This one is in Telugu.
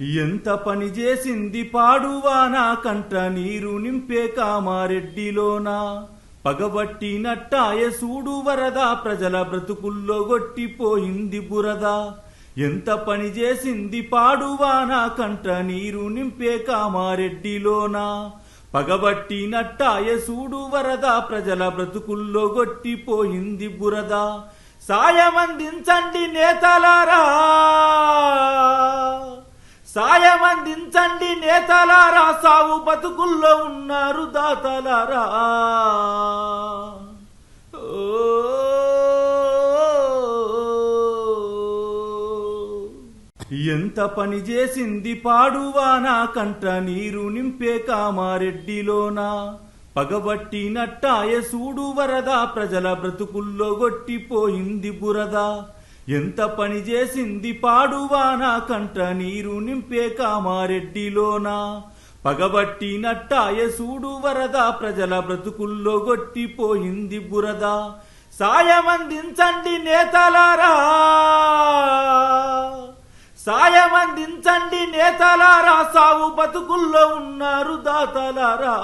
ఎంత పని చేసింది పాడువానా కంట నీరు నింపే కామారెడ్డిలోనా? పగబట్టి నట్టాయ సూడు వరద ప్రజల బ్రతుకుల్లో గొట్టిపోయింది బురద. ఎంత పని చేసింది పాడువానా కంట నీరు నింపే కామారెడ్డిలోనా? పగబట్టి నట్టాయ సూడు వరద ప్రజల బ్రతుకుల్లో గొట్టిపోయింది బురద. సాయమందించండి నేతలారా! సాయమందించండి నేతలారా సావు బతుకుల్లో ఉన్నారు దాతలారా. ఓ! ఎంత పని చేసింది పాడువానా కంట నీరు నింపే కామారెడ్డిలోనా? పగబట్టి నట్టాయ సూడు వరద ప్రజల బ్రతుకుల్లో గొట్టిపోయింది బురద. ఎంత పని చేసింది పాడువానా కంట నీరు నింపే కామారెడ్డిలోనా? పగబట్టి నట్టాయ సూడు వరద ప్రజల బ్రతుకుల్లో గొట్టిపోయింది బురద. సాయమందించండి నేతలారా! సాయమందించండి నేతలారా! సావు బతుకుల్లో ఉన్నారు దాతలారా!